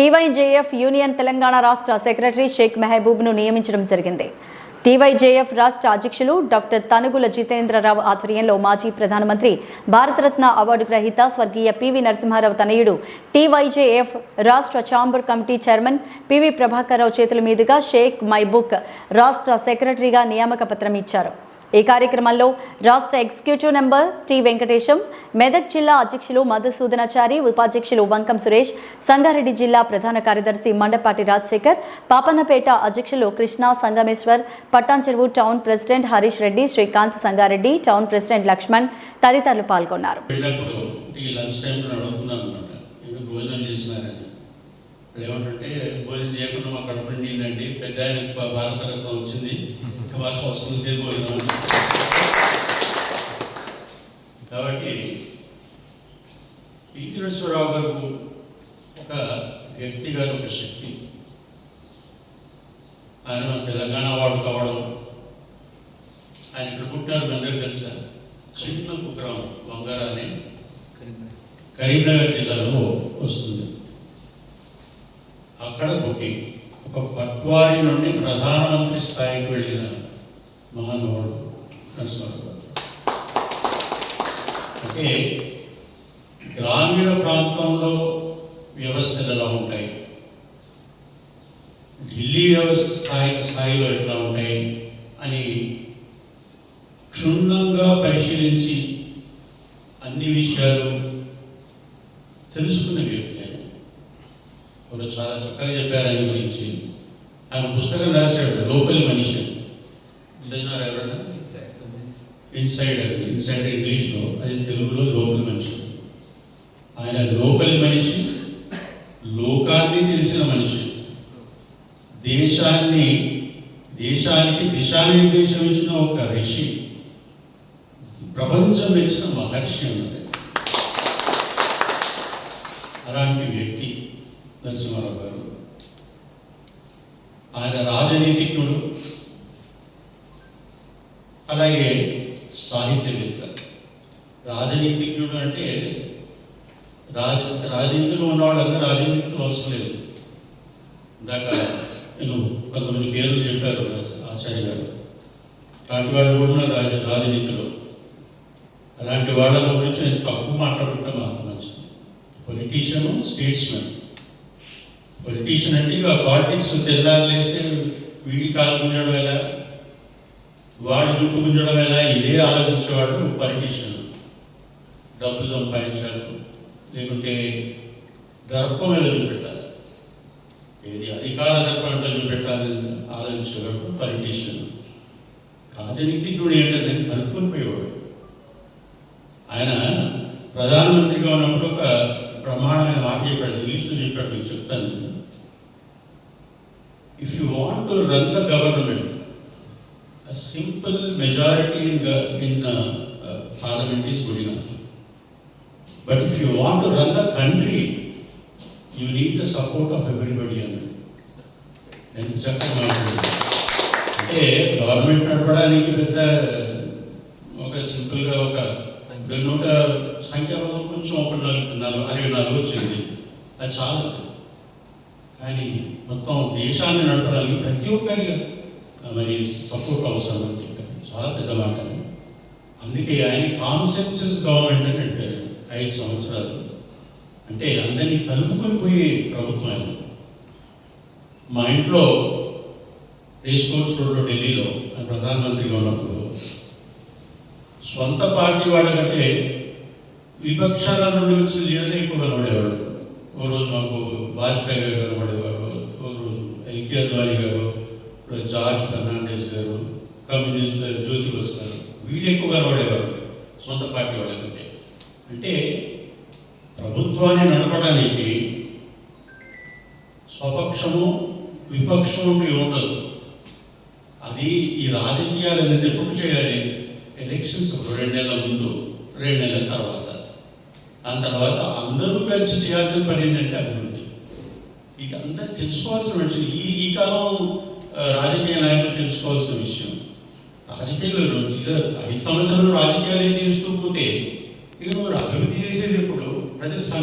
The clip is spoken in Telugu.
టీవైజేఎఫ్ యూనియన్ తెలంగాణ రాష్ట్ర సెక్రటరీ షేక్ మెహబూబ్ను నియమించడం జరిగింది. టీవైజేఎఫ్ రాష్ట్ర అధ్యక్షులు డాక్టర్ తనుగుల జితేంద్రరావు ఆధ్వర్యంలో మాజీ ప్రధానమంత్రి భారతరత్న అవార్డు గ్రహీత స్వర్గీయ పివి నరసింహారావు తనయుడు టీవైజేఎఫ్ రాష్ట్ర chamber committee chairman PV Prabhakarrao చేతుల మీదుగా షేక్ మైబుక్ రాష్ట్ర సెక్రటరీగా నియామక పత్రం ఇచ్చారు. ఈ కార్యక్రమంలో రాష్ట్ర executive member T Venkatesham Medak జిల్లా అధ్యక్షులు మధుసూదనాచారి ఉపాధ్యక్షులు వంకం సురేష్ సంగారెడ్డి జిల్లా ప్రధాన కార్యదర్శి మండపాటి రాజశేఖర్ పాపన్నపేట అధ్యక్షులు Krishna Sangameshwar Patancheru town president Harish Reddy Srikanth Sangareddy town president Lakshman తదితరులు పాల్గొన్నారు. ఏమంటే భోజనం చేయకుండా మా కడుపు నిండిందండి. పెద్ద ఆయన భారతరత్నం వచ్చింది. ఇంకా మాకు వస్తుంది భోజనం కాబట్టి పి గారు ఒక వ్యక్తి గారు ఒక శక్తి. ఆయన తెలంగాణ వాడు కావడం ఆయన ఇక్కడ పుట్టినారు అందరూ తెలుసా? చిన్న కుగ్రామం బంగారాన్ని కరీంనగర్ జిల్లాలో వస్తుంది. అక్కడ పుట్టి ఒక పట్వారి నుండి ప్రధానమంత్రి స్థాయికి వెళ్ళిన మహానుభావుడు నరసింహారావు అంటే గ్రామీణ ప్రాంతంలో వ్యవస్థలు ఎలా ఉంటాయి? ఢిల్లీ వ్యవస్థ స్థాయి స్థాయిలో ఎట్లా ఉంటాయి? అని క్షుణ్ణంగా పరిశీలించి అన్ని విషయాలు తెలుసుకున్న వ్యక్తి. వాళ్ళు ఒకరు చాలా చక్కగా చెప్పారు ఆయన గురించి. ఆయన పుస్తకం రాశాడు లోకల్ మనిషి. అని. ఎవరైనా ఇన్సైడ్ ఇన్సైడ్ ఇంగ్లీష్లో అది తెలుగులో లోకల్ మనిషి. ఆయన లోకల్ మనిషి లోకాన్ని తెలిసిన మనిషి. దేశాన్ని దేశానికి దిశానిర్దేశం ఇచ్చిన ఒక ఋషి ప్రపంచం ఇచ్చిన మహర్షి ఉన్నది అలాంటి వ్యక్తి. నరసింహారావు గారు. ఆయన రాజనీతిజ్ఞుడు అలాగే సాహిత్యవేత్త. రాజనీతిజ్ఞుడు అంటే రాజ రాజనీతిలో ఉన్నవాళ్ళందరూ రాజనీతిలో అవసరం లేదు. ఇందాక నేను కొంతమంది పేర్లు చెప్పారు ఆచార్య గారు. అలాంటి వాళ్ళు కూడా రాజ రాజనీతిలో. అలాంటి వాళ్ళ గురించి నేను తప్పు మాట్లాడుకుంటే మాకు మంచిది. Politician statesmen. పొలిటీషియన్ అంటే ఇక పాలిటిక్స్ తెల్లారు లేస్తే వీడి కాలు గుంజడం ఎలా? వాడి జుట్టు గుంజడం ఎలా? ఇదే ఆలోచించేవాడు పొలిటీషియన్ డబ్బు సంపాదించాలి లేకుంటే దర్పం ఎలా చూపెట్టాలి. ఏది అధికార దర్పం ఎట్లా చూపెట్టాలని ఆలోచించేవాడు పొలిటీషియన్ రాజనీతిజ్ఞుడు ఏంటంటే కలుపుకొని పోయేవాడు. ఆయన ప్రధానమంత్రిగా ఉన్నప్పుడు ఒక ప్రమాణమైన మాట చెప్పాడు ఇంగ్లీష్లో చెప్పాడు మీకు చెప్తాను నేను if you want to run the government a simple majority in, the- in uh, uh, parliament is good enough. But if you want to run the country, you need the support of everybody అన్నది ఎంత చక్కగా మాట్లాడింది అంటే గవర్నమెంట్ నడపడానికి పెద్ద ఒక సింపుల్గా ఒక నూట సంఖ్యాబలం కొంచెం ఒక నాలుగు నాలుగు అరవై నాలుగు వచ్చింది. అది చాలు. కానీ మొత్తం దేశాన్ని నడపడానికి ప్రతి ఒక్కరి మరి సపోర్ట్ అవసరం అని చెప్పారు. చాలా పెద్ద మాట అందుకే ఆయన కాన్సెప్సెస్ గవర్నమెంట్ అని అంటారు. ఐదు సంవత్సరాలు. అంటే అందరినీ కలుపుకొని పోయే ప్రభుత్వం ఆయన. మా ఇంట్లో రేస్ కోర్స్ రోడ్లో ఢిల్లీలో ఆయన ప్రధానమంత్రిగా ఉన్నప్పుడు స్వంత పార్టీ వాళ్ళకంటే విపక్షాల నుండి వచ్చిన జీవన ఎక్కువ కనబడేవాడు ఓ రోజు మాకు వాజ్పేయి గారు కనబడేవారు. ఓ రోజు ఎల్కే అద్వానీ గారు ఇప్పుడు జార్జ్ ఫెర్నాండెస్ గారు కమ్యూనిస్ట్ జ్యోతి బస్ గారు వీళ్ళు ఎక్కువ కనబడేవారు సొంత పార్టీ వాళ్ళకంటే. అంటే ప్రభుత్వాన్ని నడపడానికి స్వపక్షము విపక్షము ఉండదు అది ఈ రాజకీయాలు అనేది ఎప్పుడు చేయాలి? ఎలక్షన్స్ రెండు నెలల ముందు రెండు నెలల తర్వాత. ఆ తర్వాత అందరూ కలిసి చేయాల్సిన పని ఏంటంటే అభివృద్ధి. ఇక అందరూ తెలుసుకోవాల్సిన విషయం ఈ ఈ కాలం రాజకీయ నాయకులు తెలుసుకోవాల్సిన విషయం. రాజకీయాలు ఐదు సంవత్సరాలు రాజకీయాలు చేస్తూ పోతే ఇక నువ్వు అభివృద్ధి చేసేది ఎప్పుడు? ప్రజలు